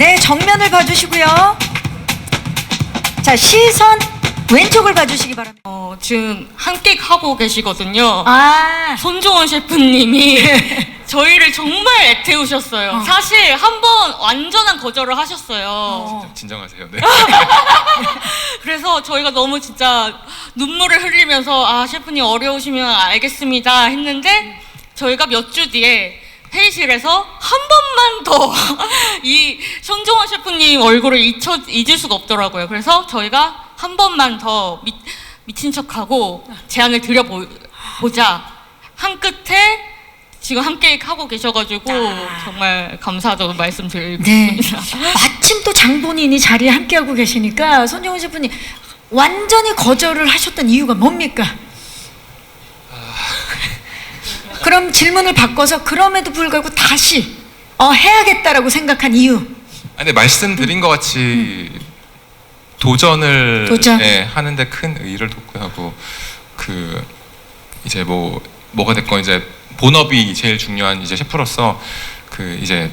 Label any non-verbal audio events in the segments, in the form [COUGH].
네, 정면을 봐주시고요. 자, 시선 왼쪽을 봐주시기 바랍니다. 어, 지금 함께 하고 계시거든요. 아, 손종원 셰프님이 [LAUGHS] 저희를 정말 애태우셨어요. 어. 사실 한 번 완전한 거절을 하셨어요. 어. 진정하세요. 네. [LAUGHS] 그래서 저희가 너무 진짜 눈물을 흘리면서 아 셰프님 어려우시면 알겠습니다 했는데 저희가 몇 주 뒤에 회의실에서 한 번만 더 [LAUGHS] 이 손종원 셰프님 얼굴을 잊혀, 잊을 수가 없더라고요. 그래서 저희가 한 번만 더 미, 미친 척하고 제안을 드려보자 한 끝에 지금 함께 하고 계셔가지고 아. 정말 감사하다고 말씀드리고 네. 싶습니다. 마침 또 장본인이 자리에 함께하고 계시니까 손정훈 셰프님 완전히 거절을 하셨던 이유가 뭡니까? 그럼 질문을 바꿔서 그럼에도 불구하고 다시 어, 해야겠다라고 생각한 이유. 근데 말씀드린 것 같이 도전을 도전. 예, 하는데 큰 의의를 돋고 하고 그 이제 뭐 뭐가 됐건 이제 본업이 제일 중요한 이제 셰프로서 그 이제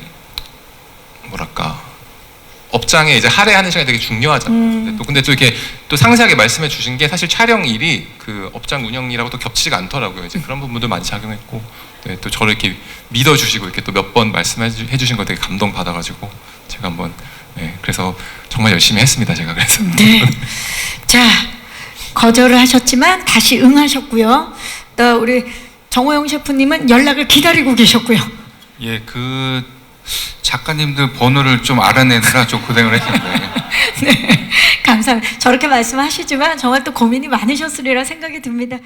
업장에 이제 할애하는 시간이 되게 중요하잖아요. 음. 또 근데 또 이렇게 또 상세하게 말씀해 주신 게 사실 촬영 일이 그 업장 운영이라고 또 겹치지가 않더라고요. 이제 그런 부분도 많이 작용했고 네, 또 저를 이렇게 믿어 주시고 이렇게 또 몇 번 말씀해 주- 해주신 거 되게 감동 받아가지고 제가 한번 네, 그래서 정말 열심히 했습니다. 제가 그래서 네. [LAUGHS] 자, 거절을 하셨지만 다시 응하셨고요. 또 우리 정호영 셰프님은 연락을 기다리고 계셨고요. 예, 그 작가님들 번호를 좀 알아내느라 좀 고생을 했는데 [LAUGHS] 네, 감사합니다. 저렇게 말씀하시지만 정말 또 고민이 많으셨으리라 생각이 듭니다.